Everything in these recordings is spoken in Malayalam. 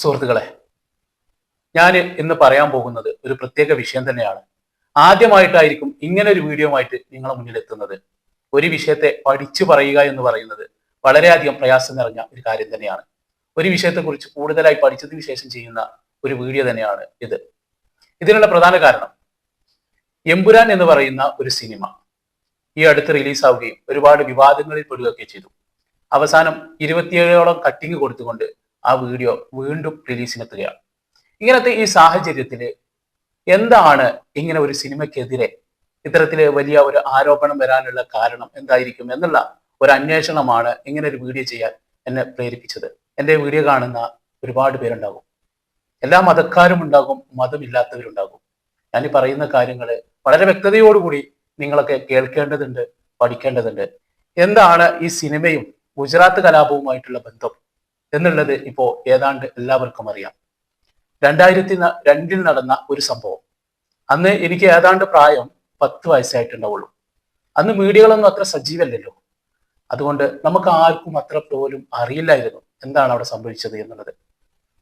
സുഹൃത്തുക്കളെ ഞാൻ ഇന്ന് പറയാൻ പോകുന്നത് ഒരു പ്രത്യേക വിഷയം തന്നെയാണ്. ആദ്യമായിട്ടായിരിക്കും ഇങ്ങനെ ഒരു വീഡിയോ ആയിട്ട് നിങ്ങളെ മുന്നിൽ എത്തുന്നത് ഒരു വിഷയത്തെ പഠിച്ചു പറയുക എന്ന് പറയുന്നത് വളരെയധികം പ്രയാസം നിറഞ്ഞ ഒരു കാര്യം തന്നെയാണ്. ഒരു വിഷയത്തെക്കുറിച്ച് കൂടുതലായി പഠിച്ചതിന് ശേഷം ചെയ്യുന്ന ഒരു വീഡിയോ തന്നെയാണ് ഇത്. ഇതിനുള്ള പ്രധാന കാരണം എമ്പുരാൻ എന്ന് പറയുന്ന ഒരു സിനിമ ഈ അടുത്ത് റിലീസാവുകയും ഒരുപാട് വിവാദങ്ങളിൽ പെടുകയൊക്കെ ചെയ്തു. അവസാനം ഇരുപത്തിയേഴോളം കട്ടിങ് കൊടുത്തുകൊണ്ട് ആ വീഡിയോ വീണ്ടും റിലീസിനെത്തുകയാണ് ഇങ്ങനത്തെ ഈ സാഹചര്യത്തിൽ എന്താണ് ഇങ്ങനെ ഒരു സിനിമയ്ക്കെതിരെ ഇത്തരത്തിലെ വലിയ ഒരു ആരോപണം വരാനുള്ള കാരണം എന്തായിരിക്കും എന്നുള്ള ഒരു അന്വേഷണമാണ് ഇങ്ങനെ ഒരു വീഡിയോ ചെയ്യാൻ എന്നെ പ്രേരിപ്പിച്ചത്. എന്റെ വീഡിയോ കാണുന്ന ഒരുപാട് പേരുണ്ടാകും. എല്ലാ മതക്കാരും ഉണ്ടാകും മതമില്ലാത്തവരുണ്ടാകും. ഞാൻ ഈ പറയുന്ന കാര്യങ്ങൾ വളരെ വ്യക്തതയോടുകൂടി നിങ്ങളൊക്കെ കേൾക്കേണ്ടതുണ്ട് പഠിക്കേണ്ടതുണ്ട്. എന്താണ് ഈ സിനിമയും ഗുജറാത്ത് കലാപവുമായിട്ടുള്ള ബന്ധം? എന്നുള്ളത് ഇപ്പോ ഏതാണ്ട് എല്ലാവർക്കും അറിയാം. രണ്ടായിരത്തി രണ്ടിൽ നടന്ന ഒരു സംഭവം. അന്ന് എനിക്ക് ഏതാണ്ട് പ്രായം പത്ത് വയസ്സായിട്ടുണ്ടാവുള്ളൂ. അന്ന് മീഡിയകളൊന്നും അത്ര സജീവല്ലല്ലോ. അതുകൊണ്ട് നമുക്ക് ആർക്കും അത്ര പോലും അറിയില്ലായിരുന്നു എന്താണ് അവിടെ സംഭവിച്ചത് എന്നുള്ളത്.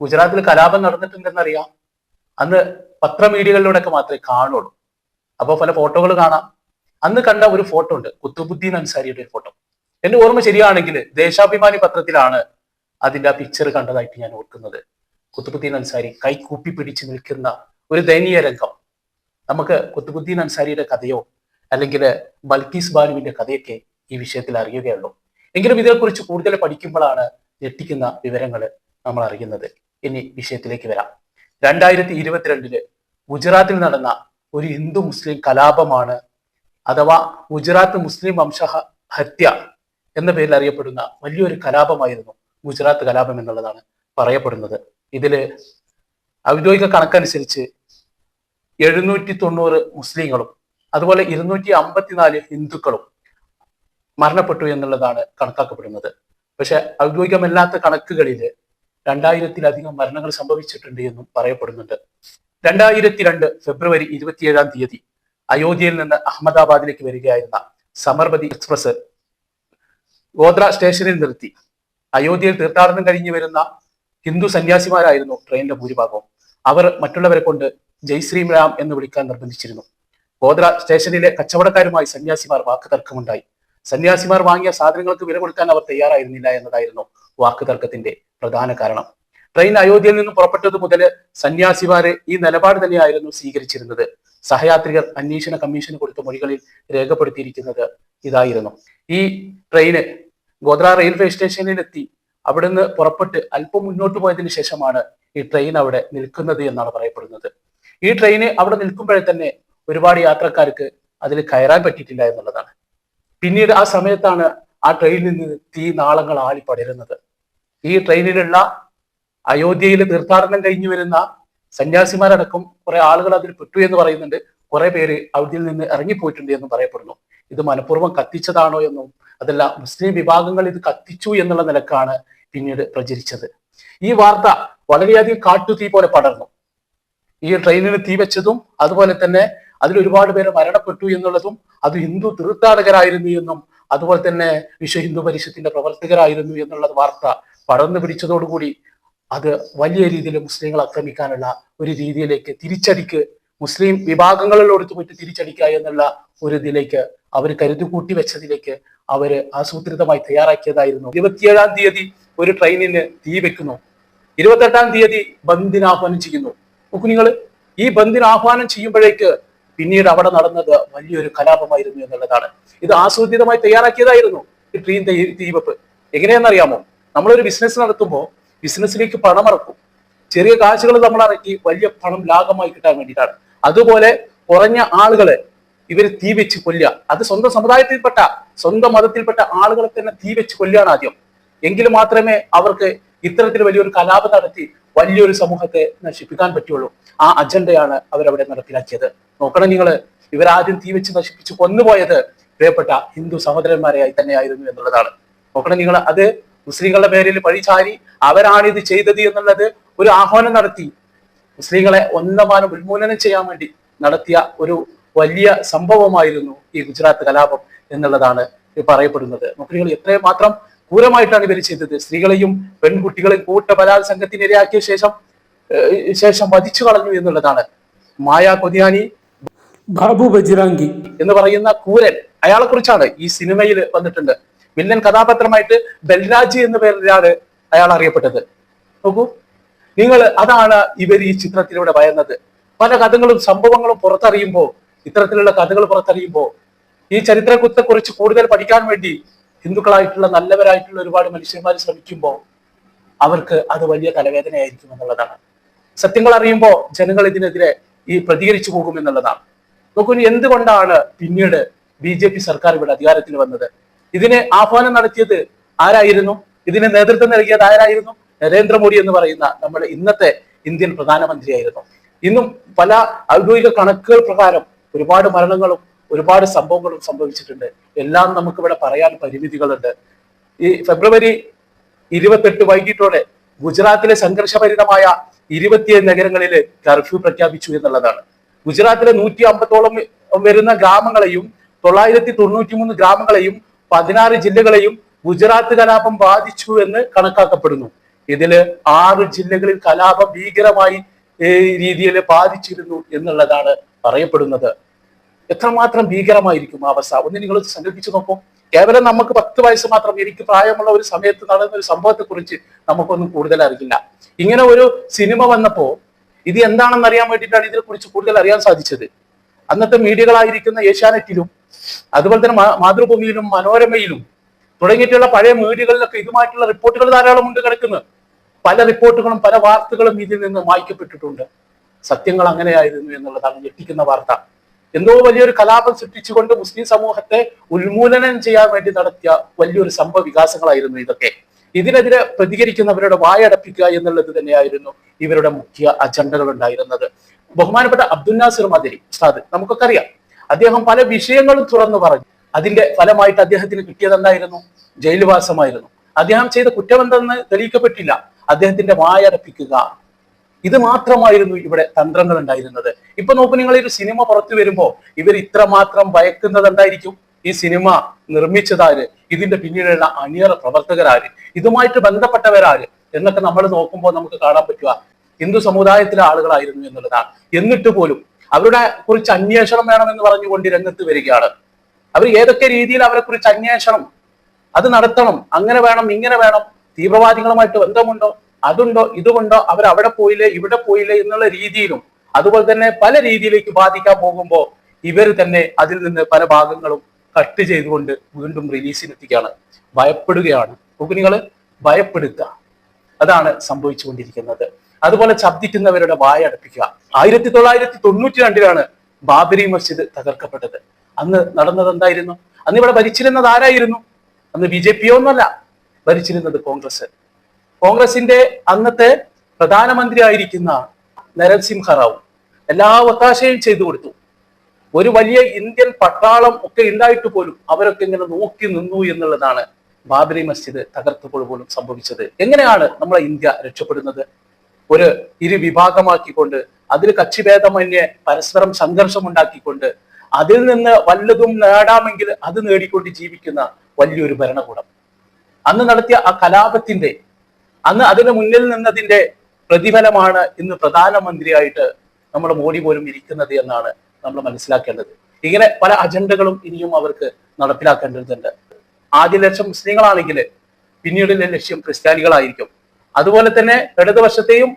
ഗുജറാത്തിൽ കലാപം നടന്നിട്ടുണ്ടെന്നറിയാം. അന്ന് പത്രമീഡിയകളിലൂടെയൊക്കെ മാത്രമേ കാണുള്ളൂ. അപ്പോൾ പല ഫോട്ടോകൾ കാണാം. അന്ന് കണ്ട ഒരു ഫോട്ടോ ഉണ്ട് കുത്തുബുദ്ദീൻ അൻസാരിയുടെ ഒരു ഫോട്ടോ. എന്റെ ഓർമ്മ ശരിയാണെങ്കിൽ ദേശാഭിമാനി പത്രത്തിലാണ് അതിന്റെ ആ പിക്ചർ കണ്ടതായിട്ട് ഞാൻ ഓർക്കുന്നത്. കുത്തുബുദ്ദീൻ അൻസാരി കൈ കൂപ്പി പിടിച്ച് നിൽക്കുന്ന ഒരു ദയനീയ രംഗം. നമുക്ക് കുത്തുബുദ്ദീൻ അൻസാരിയുടെ കഥയോ അല്ലെങ്കിൽ ബൽക്കീസ് ബാനുവിന്റെ കഥയൊക്കെ ഈ വിഷയത്തിൽ അറിയുകയുള്ളൂ. എങ്കിലും ഇതിനെക്കുറിച്ച് കൂടുതൽ പഠിക്കുമ്പോഴാണ് ഞെട്ടിക്കുന്ന വിവരങ്ങൾ നമ്മൾ അറിയുന്നത്. ഇനി വിഷയത്തിലേക്ക് വരാം. രണ്ടായിരത്തി ഇരുപത്തിരണ്ടിൽ ഗുജറാത്തിൽ നടന്ന ഒരു ഹിന്ദു മുസ്ലിം കലാപമാണ് അഥവാ ഗുജറാത്ത് മുസ്ലിം വംശ ഹത്യ എന്ന പേരിൽ അറിയപ്പെടുന്ന വലിയൊരു കലാപമായിരുന്നു ഗുജറാത്ത് കലാപം എന്നുള്ളതാണ് പറയപ്പെടുന്നത്. ഇതിൽ ഔദ്യോഗിക കണക്കനുസരിച്ച് എഴുന്നൂറ്റി തൊണ്ണൂറ് മുസ്ലിങ്ങളും അതുപോലെ ഇരുന്നൂറ്റി അമ്പത്തിനാല് ഹിന്ദുക്കളും മരണപ്പെട്ടു എന്നുള്ളതാണ് കണക്കാക്കപ്പെടുന്നത്. പക്ഷെ ഔദ്യോഗികമല്ലാത്ത കണക്കുകളിൽ രണ്ടായിരത്തിലധികം മരണങ്ങൾ സംഭവിച്ചിട്ടുണ്ട് എന്നും പറയപ്പെടുന്നുണ്ട്. രണ്ടായിരത്തി രണ്ട് ഫെബ്രുവരി ഇരുപത്തിയേഴാം തീയതി അയോധ്യയിൽ നിന്ന് അഹമ്മദാബാദിലേക്ക് വരികയായിരുന്ന സമർപതി എക്സ്പ്രസ് ഗോദ്ര സ്റ്റേഷനിൽ നിർത്തി. അയോധ്യയിൽ തീർത്ഥാടനം കഴിഞ്ഞു വരുന്ന ഹിന്ദു സന്യാസിമാരായിരുന്നു ട്രെയിനിന്റെ ഭൂരിഭാഗവും. അവർ മറ്റുള്ളവരെ കൊണ്ട് ജയ് ശ്രീരാം എന്ന് വിളിക്കാൻ നിർബന്ധിച്ചിരുന്നു. ഗോദ്ര സ്റ്റേഷനിലെ കച്ചവടക്കാരുമായി സന്യാസിമാർ വാക്ക് തർക്കമുണ്ടായി. സന്യാസിമാർ വാങ്ങിയ സാധനങ്ങൾക്ക് വില കൊടുക്കാൻ അവർ തയ്യാറായിരുന്നില്ല എന്നതായിരുന്നു വാക്ക് തർക്കത്തിന്റെ പ്രധാന കാരണം. ട്രെയിൻ അയോധ്യയിൽ നിന്ന് പുറപ്പെട്ടത് മുതൽ സന്യാസിമാരെ ഈ നിലപാട് തന്നെയായിരുന്നു സ്വീകരിച്ചിരുന്നത്. സഹയാത്രികർ അന്വേഷണ കമ്മീഷന് കൊടുത്ത മൊഴികളിൽ രേഖപ്പെടുത്തിയിരിക്കുന്നത് ഇതായിരുന്നു. ഈ ട്രെയിന് ഗോദ്ര റെയിൽവേ സ്റ്റേഷനിലെത്തി അവിടുന്ന് പുറപ്പെട്ട് അല്പം മുന്നോട്ട് പോയതിന് ശേഷമാണ് ഈ ട്രെയിൻ അവിടെ നിൽക്കുന്നത് എന്നാണ് പറയപ്പെടുന്നത്. ഈ ട്രെയിന് അവിടെ നിൽക്കുമ്പോഴേ തന്നെ ഒരുപാട് യാത്രക്കാർക്ക് അതിൽ കയറാൻ പറ്റിയിട്ടില്ല എന്നുള്ളതാണ്. പിന്നീട് ആ സമയത്താണ് ആ ട്രെയിനിൽ നിന്ന് തീ നാളങ്ങൾ ആളി പടരുന്നത്. ഈ ട്രെയിനിലുള്ള അയോധ്യയിൽ തീർത്ഥാടനം കഴിഞ്ഞു വരുന്ന സന്യാസിമാരടക്കം കുറെ ആളുകൾ അതിൽ പെട്ടു എന്ന് പറയുന്നുണ്ട്. കുറെ പേര് അവധിയിൽ നിന്ന് ഇറങ്ങിപ്പോയിട്ടുണ്ട് എന്ന് പറയപ്പെടുന്നു. ഇത് മനഃപൂർവം കത്തിച്ചതാണോ എന്നും അതല്ല മുസ്ലിം വിഭാഗങ്ങൾ ഇത് കത്തിച്ചു എന്നുള്ള നിലക്കാണ് പിന്നീട് പ്രചരിച്ചത്. ഈ വാർത്ത വളരെയധികം കാട്ടുതീ പോലെ പടർന്നു. ഈ ട്രെയിനിന് തീ വെച്ചതും അതുപോലെ തന്നെ അതിൽ ഒരുപാട് പേര് മരണപ്പെട്ടു എന്നുള്ളതും അത് ഹിന്ദു തീർത്ഥാടകരായിരുന്നു എന്നും അതുപോലെ തന്നെ വിശ്വ ഹിന്ദു പരിഷത്തിന്റെ പ്രവർത്തകരായിരുന്നു എന്നുള്ള വാർത്ത പടർന്നു പിടിച്ചതോടുകൂടി അത് വലിയ രീതിയിൽ മുസ്ലിങ്ങൾ ആക്രമിക്കാനുള്ള ഒരു രീതിയിലേക്ക് തിരിച്ചടിക്ക് മുസ്ലിം വിഭാഗങ്ങളിലോടുത്ത് പോയിട്ട് തിരിച്ചടിക്കുക എന്നുള്ള ഒരു ഇതിലേക്ക് അവർ കരുതി കൂട്ടി വെച്ചതിലേക്ക് അവർ ആസൂത്രിതമായി തയ്യാറാക്കിയതായിരുന്നു. ഇരുപത്തിയേഴാം തീയതി ഒരു ട്രെയിനിന് തീ വെക്കുന്നു. ഇരുപത്തെട്ടാം തീയതി ബന്ദിന് ആഹ്വാനം ചെയ്യുന്നു. നിങ്ങൾ ഈ ബന്ദിന് ആഹ്വാനം ചെയ്യുമ്പോഴേക്ക് പിന്നീട് അവിടെ നടന്നത് വലിയൊരു കലാപമായിരുന്നു എന്നുള്ളതാണ്. ഇത് ആസൂത്രിതമായി തയ്യാറാക്കിയതായിരുന്നു ഈ ട്രെയിൻ തീവെപ്പ് എങ്ങനെയാണെന്നറിയാമോ? നമ്മളൊരു ബിസിനസ് നടത്തുമ്പോൾ ബിസിനസ്സിലേക്ക് പണം ഇറക്കും ചെറിയ കാശുകൾ നമ്മൾ ഇറക്കി വലിയ പണം ലാഭമായി കിട്ടാൻ വേണ്ടിയിട്ടാണ്. അതുപോലെ കുറഞ്ഞ ആളുകളെ ഇവർ തീ വെച്ച് കൊല്ലുക. അത് സ്വന്തം സമുദായത്തിൽപ്പെട്ട സ്വന്തം മതത്തിൽപ്പെട്ട ആളുകളെ തന്നെ തീ വെച്ച് കൊല്ലുകയാണ് ആദ്യം. എങ്കിൽ മാത്രമേ അവർക്ക് ഇത്തരത്തിൽ വലിയൊരു കലാപം നടത്തി വലിയൊരു സമൂഹത്തെ നശിപ്പിക്കാൻ പറ്റുള്ളൂ. ആ അജണ്ടയാണ് അവരവിടെ നടപ്പിലാക്കിയത്. നോക്കണം നിങ്ങൾ ഇവരാദ്യം തീ വെച്ച് നശിപ്പിച്ച് കൊന്നുപോയത് പ്രിയപ്പെട്ട ഹിന്ദു സഹോദരന്മാരെയായി തന്നെയായിരുന്നു എന്നുള്ളതാണ്. നോക്കണം നിങ്ങൾ അത് മുസ്ലിങ്ങളുടെ പേരിൽ പഴിചാരി അവരാണ് ഇത് ചെയ്തത് എന്നുള്ളത് ഒരു ആഹ്വാനം നടത്തി. മുസ്ലിങ്ങളെ ഒന്നമാനം ഉന്മൂലനം ചെയ്യാൻ വേണ്ടി നടത്തിയ ഒരു വലിയ സംഭവമായിരുന്നു ഈ ഗുജറാത്ത് കലാപം എന്നുള്ളതാണ് പറയപ്പെടുന്നത്. എത്രമാത്രം എത്രയും മാത്രം ക്രൂരമായിട്ടാണ് ഇവർ ചെയ്തത്. സ്ത്രീകളെയും പെൺകുട്ടികളെയും കൂട്ട ബലാത്സംഗത്തിനിരയാക്കിയ ശേഷം ശേഷം വധിച്ചു കളഞ്ഞു എന്നുള്ളതാണ്. മായ കൊതിയാനി ബാബു ബജിറാങ്കി എന്ന് പറയുന്ന കൂരൻ അയാളെ കുറിച്ചാണ് ഈ സിനിമയിൽ വന്നിട്ടുണ്ട്. വില്ലൻ കഥാപാത്രമായിട്ട് ബൽരാജ് എന്ന പേരിലാണ് അയാൾ അറിയപ്പെട്ടത്. നോക്കൂ നിങ്ങൾ അതാണ് ഇവർ ഈ ചിത്രത്തിലൂടെ പറയുന്നത് പല കഥകളും സംഭവങ്ങളും പുറത്തറിയുമ്പോൾ ഇത്തരത്തിലുള്ള കഥകൾ പുറത്തറിയുമ്പോൾ ഈ ചരിത്രത്തെ കുറിച്ച് കൂടുതൽ പഠിക്കാൻ വേണ്ടി ഹിന്ദുക്കളായിട്ടുള്ള നല്ലവരായിട്ടുള്ള ഒരുപാട് മനുഷ്യന്മാർ ശ്രമിക്കുമ്പോൾ അവർക്ക് അത് വലിയ തലവേദനയായിരിക്കും എന്നുള്ളതാണ്. സത്യങ്ങൾ അറിയുമ്പോൾ ജനങ്ങൾ ഇതിനെതിരെ ഈ പ്രതികരിച്ചു പോകും എന്നുള്ളതാണ്. നോക്കൂ എന്തുകൊണ്ടാണ് പിന്നീട് ബി ജെ പി സർക്കാർ ഇവിടെ അധികാരത്തിൽ വന്നത്? ഇതിനെ ആഹ്വാനം നടത്തിയത് ആരായിരുന്നു? ഇതിന് നേതൃത്വം നൽകിയത് ആരായിരുന്നു? നരേന്ദ്രമോദി എന്ന് പറയുന്ന നമ്മുടെ ഇന്നത്തെ ഇന്ത്യൻ പ്രധാനമന്ത്രിയായിരുന്നു. ഇന്നും പല ഔദ്യോഗിക കണക്കുകൾ പ്രകാരം ഒരുപാട് മരണങ്ങളും ഒരുപാട് സംഭവങ്ങളും സംഭവിച്ചിട്ടുണ്ട്. എല്ലാം നമുക്കിവിടെ പറയാൻ പരിമിതികളുണ്ട്. ഈ ഫെബ്രുവരി ഇരുപത്തെട്ട് വൈകിട്ടോടെ ഗുജറാത്തിലെ സംഘർഷഭരിതമായ ഇരുപത്തിയേഴ് നഗരങ്ങളിൽ കർഫ്യൂ പ്രഖ്യാപിച്ചു എന്നുള്ളതാണ്. ഗുജറാത്തിലെ നൂറ്റി അമ്പത്തോളം വരുന്ന ഗ്രാമങ്ങളെയും തൊള്ളായിരത്തി തൊണ്ണൂറ്റി മൂന്ന് ഗ്രാമങ്ങളെയും പതിനാറ് ജില്ലകളെയും ഗുജറാത്ത് കലാപം ബാധിച്ചു എന്ന് കണക്കാക്കപ്പെടുന്നു. ഇതിൽ ആറ് ജില്ലകളിൽ കലാപം ഭീകരമായി രീതിയിൽ ബാധിച്ചിരുന്നു എന്നുള്ളതാണ് പറയപ്പെടുന്നത്. എത്രമാത്രം ഭീകരമായിരിക്കും അവസ്ഥ? ഒന്ന് നിങ്ങൾ സങ്കല്പിച്ചു നോക്കൂ. കേവലം നമുക്ക് പത്ത് വയസ്സ് മാത്രം എനിക്ക് പ്രായമുള്ള ഒരു സമയത്ത് നടന്ന ഒരു സംഭവത്തെ കുറിച്ച് നമുക്കൊന്നും കൂടുതൽ അറിയില്ല. ഇങ്ങനെ ഒരു സിനിമ വന്നപ്പോ ഇത് എന്താണെന്ന് അറിയാൻ വേണ്ടിയിട്ടാണ് ഇതിനെക്കുറിച്ച് കൂടുതൽ അറിയാൻ സാധിച്ചത്. അന്നത്തെ മീഡിയകളായിരിക്കുന്ന ഏഷ്യാനെറ്റിലും അതുപോലെ തന്നെ മാതൃഭൂമിയിലും മനോരമയിലും തുടങ്ങിയിട്ടുള്ള പഴയ മീഡിയകളിലൊക്കെ ഇതുമായിട്ടുള്ള റിപ്പോർട്ടുകൾ ധാരാളം ഉണ്ട് കിടക്കുന്നത്. പല റിപ്പോർട്ടുകളും പല വാർത്തകളും ഇതിൽ നിന്ന് മായ്ക്കപ്പെട്ടിട്ടുണ്ട് സത്യങ്ങൾ അങ്ങനെയായിരുന്നു എന്നുള്ളതാണ് ഞെട്ടിക്കുന്ന വാർത്ത. എന്തോ വലിയൊരു കലാപം സൃഷ്ടിച്ചുകൊണ്ട് മുസ്ലിം സമൂഹത്തെ ഉന്മൂലനം ചെയ്യാൻ വേണ്ടി നടത്തിയ വലിയൊരു സംഭവ വികാസങ്ങളായിരുന്നു ഇതൊക്കെ. ഇതിനെതിരെ പ്രതികരിക്കുന്നവരുടെ വായടപ്പിക്കുക എന്നുള്ളത് തന്നെയായിരുന്നു ഇവരുടെ മുഖ്യ അജണ്ടകൾ ഉണ്ടായിരുന്നത്. ബഹുമാനപ്പെട്ട അബ്ദുൽ നാസിർ മദരി ഉസ്താദ് നമുക്കൊക്കെ അറിയാം. അദ്ദേഹം പല വിഷയങ്ങളും തുറന്നു പറഞ്ഞു. അതിന്റെ ഫലമായിട്ട് അദ്ദേഹത്തിന് കിട്ടിയത് എന്തായിരുന്നു? ജയിൽവാസമായിരുന്നു. അദ്ദേഹം ചെയ്ത കുറ്റമെന്തെന്ന് തെളിയിക്കപ്പെട്ടില്ല. അദ്ദേഹത്തിന്റെ വായടപ്പിക്കുക ഇത് മാത്രമായിരുന്നു ഇവിടെ തന്ത്രങ്ങൾ ഉണ്ടായിരുന്നത്. ഇപ്പൊ നോക്കൂ നിങ്ങൾ ഒരു സിനിമ പുറത്തു വരുമ്പോ ഇവർ ഇത്രമാത്രം ഭയക്കുന്നത് എന്തായിരിക്കും ഈ സിനിമ നിർമ്മിച്ചതാര് ഇതിന്റെ പിന്നീടുള്ള അണിയറ പ്രവർത്തകരാര് ഇതുമായിട്ട് ബന്ധപ്പെട്ടവരാര് എന്നൊക്കെ നമ്മൾ നോക്കുമ്പോൾ നമുക്ക് കാണാൻ പറ്റുക. ഹിന്ദു സമുദായത്തിലെ ആളുകളായിരുന്നു എന്നുള്ളതാണ്. എന്നിട്ട് പോലും അവരുടെ കുറിച്ച് അന്വേഷണം വേണമെന്ന് പറഞ്ഞുകൊണ്ട് രംഗത്ത് വരികയാണ്. അവർ ഏതൊക്കെ രീതിയിൽ അവരെ കുറിച്ച് അന്വേഷണം? അത് നടത്തണം. അങ്ങനെ വേണം ഇങ്ങനെ വേണം. തീവ്രവാദികളുമായിട്ട് ബന്ധമുണ്ടോ? അതുണ്ടോ ഇതുകൊണ്ടോ അവർ അവിടെ പോയില്ലേ ഇവിടെ പോയില്ലേ എന്നുള്ള രീതിയിലും അതുപോലെ തന്നെ പല രീതിയിലേക്ക് ബാധിക്കാൻ പോകുമ്പോൾ ഇവർ തന്നെ അതിൽ നിന്ന് പല ഭാഗങ്ങളും കട്ട് ചെയ്തുകൊണ്ട് വീണ്ടും റിലീസിനെത്തിക്കുകയാണ് ഭയപ്പെടുകയാണ്. കുഞ്ഞുങ്ങൾ ഭയപ്പെടുത്തുക അതാണ് സംഭവിച്ചുകൊണ്ടിരിക്കുന്നത്. അതുപോലെ ശബ്ദിക്കുന്നവരുടെ വായ അടപ്പിക്കുക. ആയിരത്തി തൊള്ളായിരത്തി തൊണ്ണൂറ്റി രണ്ടിലാണ് ബാബരി മസ്ജിദ് തകർക്കപ്പെട്ടത്. അന്ന് നടന്നത് എന്തായിരുന്നു? അന്ന് ഇവിടെ ഭരിച്ചിരുന്നത് ആരായിരുന്നു? അന്ന് ബി ജെ പി ഒന്നല്ല ഭരിച്ചിരുന്നത് കോൺഗ്രസ്. കോൺഗ്രസിന്റെ അന്നത്തെ പ്രധാനമന്ത്രി ആയിരിക്കുന്ന നരസിംഹ റാവു എല്ലാ ഒത്താശയും ചെയ്തു കൊടുത്തു. ഒരു വലിയ ഇന്ത്യൻ പട്ടാളം ഒക്കെ ഉണ്ടായിട്ട് പോലും അവരൊക്കെ ഇങ്ങനെ നോക്കി നിന്നു എന്നുള്ളതാണ് ബാബരി മസ്ജിദ് തകർത്തപ്പോൾ പോലും സംഭവിച്ചത്. എങ്ങനെയാണ് നമ്മളെ ഇന്ത്യ രക്ഷപ്പെടുന്നത്? ഒരു ഇരു വിഭാഗമാക്കിക്കൊണ്ട് അതിൽ കക്ഷിഭേദമന്യേ പരസ്പരം സംഘർഷം ഉണ്ടാക്കിക്കൊണ്ട് അതിൽ നിന്ന് വല്ലതും നേടാമെങ്കിൽ അത് നേടിക്കൊണ്ട് ജീവിക്കുന്ന വലിയൊരു ഭരണകൂടം. അന്ന് നടത്തിയ ആ കലാപത്തിന്റെ അന്ന് അതിന് മുന്നിൽ നിന്നതിന്റെ പ്രതിഫലമാണ് ഇന്ന് പ്രധാനമന്ത്രിയായിട്ട് നമ്മൾ മോഡി പോലും ഇരിക്കുന്നത് എന്നാണ് നമ്മൾ മനസ്സിലാക്കേണ്ടത്. ഇങ്ങനെ പല അജണ്ടകളും ഇനിയും അവർക്ക് നടപ്പിലാക്കേണ്ടതുണ്ട്. ആദ്യ ലക്ഷ്യം മുസ്ലിങ്ങളാണെങ്കിൽ പിന്നീടുള്ള ലക്ഷ്യം ക്രിസ്ത്യാനികളായിരിക്കും. അതുപോലെ തന്നെ ഇടതുപക്ഷത്തെയും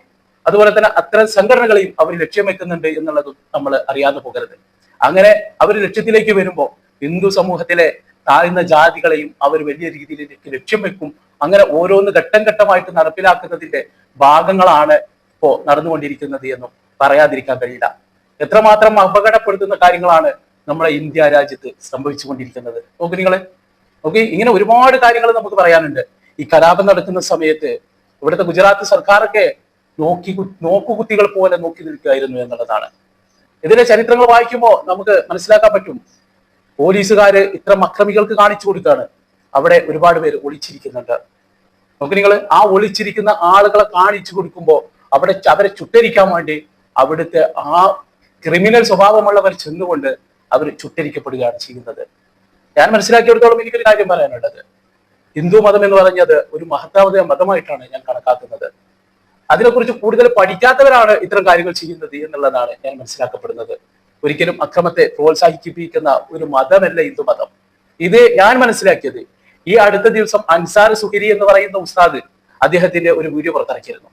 അതുപോലെ തന്നെ അത്തരം സംഘടനകളെയും അവർ ലക്ഷ്യം വെക്കുന്നുണ്ട് എന്നുള്ളതും നമ്മൾ അറിയാതെ പോകരുത്. അങ്ങനെ അവർ ലക്ഷ്യത്തിലേക്ക് വരുമ്പോൾ ഹിന്ദു സമൂഹത്തിലെ താഴ്ന്ന ജാതികളെയും അവർ വലിയ രീതിയിലേക്ക് ലക്ഷ്യം വെക്കും അങ്ങനെ ഓരോന്ന് ഘട്ടം ഘട്ടമായിട്ട് നടപ്പിലാക്കുന്നതിന്റെ ഭാഗങ്ങളാണ് ഇപ്പോ നടന്നുകൊണ്ടിരിക്കുന്നത് എന്നും പറയാതിരിക്കാൻ കഴിയില്ല. എത്രമാത്രം അപകടപ്പെടുത്തുന്ന കാര്യങ്ങളാണ് നമ്മളെ ഇന്ത്യ രാജ്യത്ത് സംഭവിച്ചുകൊണ്ടിരിക്കുന്നത്. നോക്കൂ നിങ്ങൾ. ഓക്കെ ഇങ്ങനെ ഒരുപാട് കാര്യങ്ങൾ നമുക്ക് പറയാനുണ്ട്. ഈ കലാപം നടക്കുന്ന സമയത്ത് ഇവിടുത്തെ ഗുജറാത്ത് സർക്കാരൊക്കെ നോക്കി നോക്കുകുത്തികൾ പോലെ നോക്കി നിൽക്കുകയായിരുന്നു എന്നുള്ളതാണ്. ഇതിന്റെ ചരിത്രങ്ങൾ വായിക്കുമ്പോൾ നമുക്ക് മനസ്സിലാക്കാൻ പറ്റും. പോലീസുകാര് ഇത്തരം അക്രമികൾക്ക് കാണിച്ചു കൊടുക്കുകയാണ്. അവിടെ ഒരുപാട് പേര് ഒളിച്ചിരിക്കുന്നുണ്ട്. നമുക്ക് നിങ്ങൾ ആ ഒളിച്ചിരിക്കുന്ന ആളുകളെ കാണിച്ചു കൊടുക്കുമ്പോൾ അവിടെ അവരെ ചുട്ടരിക്കാൻ വേണ്ടി അവിടുത്തെ ആ ക്രിമിനൽ സ്വഭാവമുള്ളവർ ചെന്നുകൊണ്ട് അവർ ചുട്ടരിക്കപ്പെടുകയാണ് ചെയ്യുന്നത്. ഞാൻ മനസ്സിലാക്കിയെടുത്തോളം എനിക്കൊരു കാര്യം പറയാനുള്ളത്. ഹിന്ദു മതം എന്ന് പറഞ്ഞത് ഒരു മഹത്താവത മതമായിട്ടാണ് ഞാൻ കണക്കാക്കുന്നത്. അതിനെക്കുറിച്ച് കൂടുതൽ പഠിക്കാത്തവരാണ് ഇത്തരം കാര്യങ്ങൾ ചെയ്യുന്നത് എന്നുള്ളതാണ് ഞാൻ മനസ്സിലാക്കപ്പെടുന്നത്. ഒരിക്കലും അക്രമത്തെ പ്രോത്സാഹിപ്പിക്കുന്ന ഒരു മതമല്ല ഹിന്ദു മതം. ഇത് ഞാൻ മനസ്സിലാക്കിയത് ഈ അടുത്ത ദിവസം അൻസാർ സുഹിരി എന്ന് പറയുന്ന ഉസ്താദ് അദ്ദേഹത്തിന്റെ ഒരു വീഡിയോ പുറത്തിറക്കിയിരുന്നു.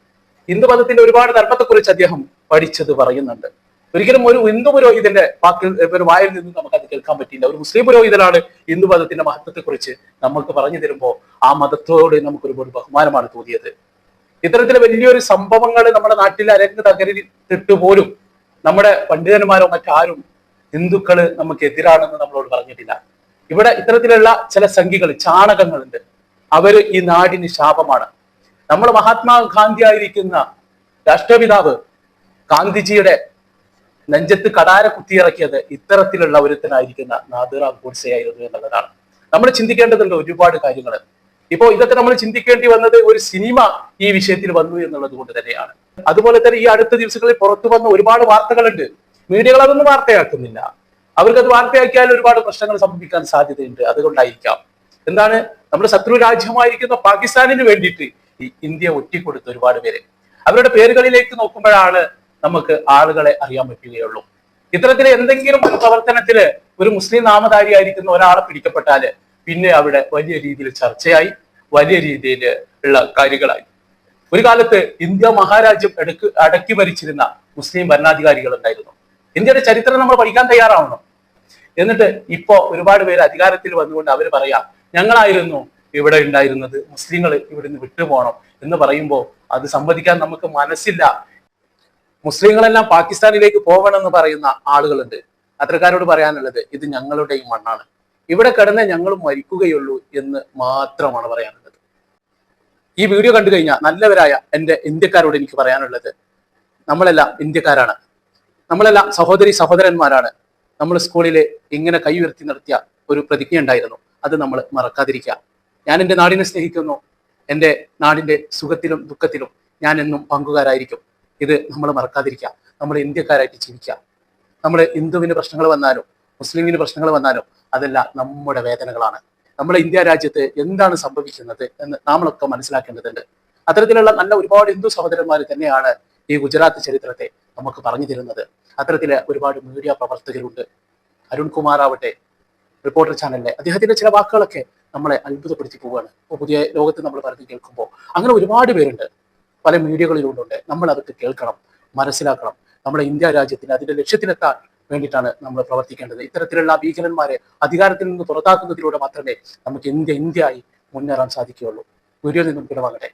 ഹിന്ദു മതത്തിന്റെ ഒരുപാട് ധർമ്മത്തെക്കുറിച്ച് അദ്ദേഹം പഠിച്ചത് പറയുന്നുണ്ട്. ഒരിക്കലും ഒരു ഹിന്ദു പുരോഹിതന്റെ വാക്കിൽ ഒരു വായിൽ നിന്നും നമുക്ക് അത് കേൾക്കാൻ പറ്റില്ല. ഒരു മുസ്ലിം പുരോഹിതനാണ് ഹിന്ദു മതത്തിന്റെ മഹത്വത്തെക്കുറിച്ച് നമ്മൾക്ക് പറഞ്ഞു തരുമ്പോൾ ആ മതത്തോട് നമുക്ക് ഒരുപാട് ബഹുമാനമാണ് തോന്നിയത്. ഇത്തരത്തിലെ വലിയൊരു സംഭവങ്ങൾ നമ്മുടെ നാട്ടിൽ അരങ്ങ് തകരിട്ട് പോലും നമ്മുടെ പണ്ഡിതന്മാരോ മറ്റാരും ഹിന്ദുക്കൾ നമുക്ക് എതിരാണെന്ന് നമ്മളോട് പറഞ്ഞിട്ടില്ല. ഇവിടെ ഇത്തരത്തിലുള്ള ചില സംഖ്യകൾ ചാണകങ്ങളുണ്ട്. അവർ ഈ നാടിന് ശാപമാണ്. നമ്മൾ മഹാത്മാഗാന്ധി ആയിരിക്കുന്ന രാഷ്ട്രപിതാവ് ഗാന്ധിജിയുടെ നെഞ്ചത്ത് കടാര കുത്തിയിറക്കിയത് ഇത്തരത്തിലുള്ള ഒരുത്തനായിരിക്കുന്ന നാദിറാം ഗോഡ്സെ ആയിരുന്നു എന്നുള്ളതാണ്. നമ്മൾ ചിന്തിക്കേണ്ടതുണ്ട് ഒരുപാട് കാര്യങ്ങൾ ഇപ്പോ ഇതൊക്കെ നമ്മൾ ചിന്തിക്കേണ്ടി വന്നത് ഒരു സിനിമ ഈ വിഷയത്തിൽ വന്നു എന്നുള്ളത് കൊണ്ട് തന്നെയാണ്. അതുപോലെ തന്നെ ഈ അടുത്ത ദിവസങ്ങളിൽ പുറത്തു വന്ന ഒരുപാട് വാർത്തകളുണ്ട്. മീഡിയകൾ അതൊന്നും വാർത്തയാക്കുന്നില്ല. അവർക്കത് വാർത്തയാക്കിയാൽ ഒരുപാട് പ്രശ്നങ്ങൾ സംഭവിക്കാൻ സാധ്യതയുണ്ട്. അതുകൊണ്ടായിരിക്കാം. എന്താണ്? നമ്മുടെ ശത്രു രാജ്യമായിരിക്കുന്ന പാകിസ്ഥാനിന് വേണ്ടിയിട്ട് ഈ ഇന്ത്യ ഒറ്റിക്കൊടുത്ത ഒരുപാട് പേര്. അവരുടെ പേരുകളിലേക്ക് നോക്കുമ്പോഴാണ് നമുക്ക് ആളുകളെ അറിയാൻ പറ്റുകയുള്ളൂ. ഇത്തരത്തിൽ എന്തെങ്കിലും ഒരു പ്രവർത്തനത്തിൽ ഒരു മുസ്ലിം നാമധാരിയായിരിക്കുന്ന ഒരാളെ പിടിക്കപ്പെട്ടാൽ പിന്നെ അവിടെ വലിയ രീതിയിൽ ചർച്ചയായി വലിയ രീതിയിൽ ഉള്ള കാര്യങ്ങളായി. ഒരു കാലത്ത് ഇന്ത്യ മഹാരാജ്യം എടുക്ക് അടക്കി ഭരിച്ചിരുന്ന മുസ്ലിം ഭരണാധികാരികൾ ഉണ്ടായിരുന്നു ഇന്ത്യയുടെ ചരിത്രം നമ്മൾ പഠിക്കാൻ തയ്യാറാവണം. എന്നിട്ട് ഇപ്പോ ഒരുപാട് പേര് അധികാരത്തിൽ വന്നുകൊണ്ട് അവർ പറയാ ഞങ്ങളായിരുന്നു ഇവിടെ ഉണ്ടായിരുന്നത്. മുസ്ലിങ്ങൾ ഇവിടുന്ന് വിട്ടുപോകണം എന്ന് പറയുമ്പോൾ അത് സമ്മതിക്കാൻ നമുക്ക് മനസ്സില്ല. മുസ്ലിങ്ങളെല്ലാം പാകിസ്ഥാനിലേക്ക് പോകണം എന്ന് പറയുന്ന ആളുകളുണ്ട്. അത്രക്കാരോട് പറയാനുള്ളത് ഇത് ഞങ്ങളുടെയും മണ്ണാണ്. ഇവിടെ കിടന്നേ ഞങ്ങൾ മരിക്കുകയുള്ളൂ എന്ന് മാത്രമാണ് പറയാനുള്ളത്. ഈ വീഡിയോ കണ്ടു കഴിഞ്ഞാൽ നല്ലവരായ എന്റെ ഇന്ത്യക്കാരോട് എനിക്ക് പറയാനുള്ളത് നമ്മളെല്ലാം ഇന്ത്യക്കാരാണ്. നമ്മളെല്ലാം സഹോദരി സഹോദരന്മാരാണ്. നമ്മൾ സ്കൂളിൽ ഇങ്ങനെ കൈ ഉയർത്തി നിർത്തിയ ഒരു പ്രതിജ്ഞ ഉണ്ടായിരുന്നു. അത് നമ്മൾ മറക്കാതിരിക്കുക. ഞാൻ എന്റെ നാടിനെ സ്നേഹിക്കുന്നു. എന്റെ നാടിന്റെ സുഖത്തിലും ദുഃഖത്തിലും ഞാൻ എന്നും പങ്കുകാരായിരിക്കും. ഇത് നമ്മൾ മറക്കാതിരിക്കുക. നമ്മൾ ഇന്ത്യക്കാരായിട്ട് ജീവിക്കുക. നമ്മൾ ഹിന്ദുവിന് പ്രശ്നങ്ങൾ വന്നാലും മുസ്ലിമിന് പ്രശ്നങ്ങൾ വന്നാലും അതെല്ലാം നമ്മുടെ വേദനകളാണ്. നമ്മുടെ ഇന്ത്യ രാജ്യത്ത് എന്താണ് സംഭവിക്കുന്നത് എന്ന് നമ്മളൊക്കെ മനസ്സിലാക്കേണ്ടതുണ്ട്. അത്തരത്തിലുള്ള നല്ല ഒരുപാട് ഹിന്ദു സഹോദരന്മാർ തന്നെയാണ് ഈ ഗുജറാത്ത് ചരിത്രത്തെ നമുക്ക് പറഞ്ഞു തരുന്നത്. അത്തരത്തിലെ ഒരുപാട് മീഡിയ പ്രവർത്തകരുണ്ട്. അരുൺകുമാർ ആവട്ടെ റിപ്പോർട്ടർ ചാനലിലെ അദ്ദേഹത്തിന്റെ ചില വാക്കുകളൊക്കെ നമ്മളെ അത്ഭുതപ്പെടുത്തി പോവുകയാണ്. ഇപ്പോൾ പുതിയ ലോകത്ത് നമ്മൾ പറഞ്ഞു കേൾക്കുമ്പോൾ അങ്ങനെ ഒരുപാട് പേരുണ്ട്. പല മീഡിയകളിലുണ്ടുണ്ട് നമ്മൾ അതൊക്കെ കേൾക്കണം മനസ്സിലാക്കണം. നമ്മുടെ ഇന്ത്യ രാജ്യത്തിന് അതിന്റെ ലക്ഷ്യത്തിനെത്താൻ വേണ്ടിയിട്ടാണ് നമ്മൾ പ്രവർത്തിക്കേണ്ടത്. ഇത്തരത്തിലുള്ള ഭീകരന്മാരെ അധികാരത്തിൽ നിന്ന് പുറത്താക്കുന്നതിലൂടെ മാത്രമേ നമുക്ക് ഇന്ത്യ ഇന്ത്യയായി മുന്നേറാൻ സാധിക്കുകയുള്ളൂ. വീഡിയോയിൽ നിന്നും വിടവാങ്ങട്ടെ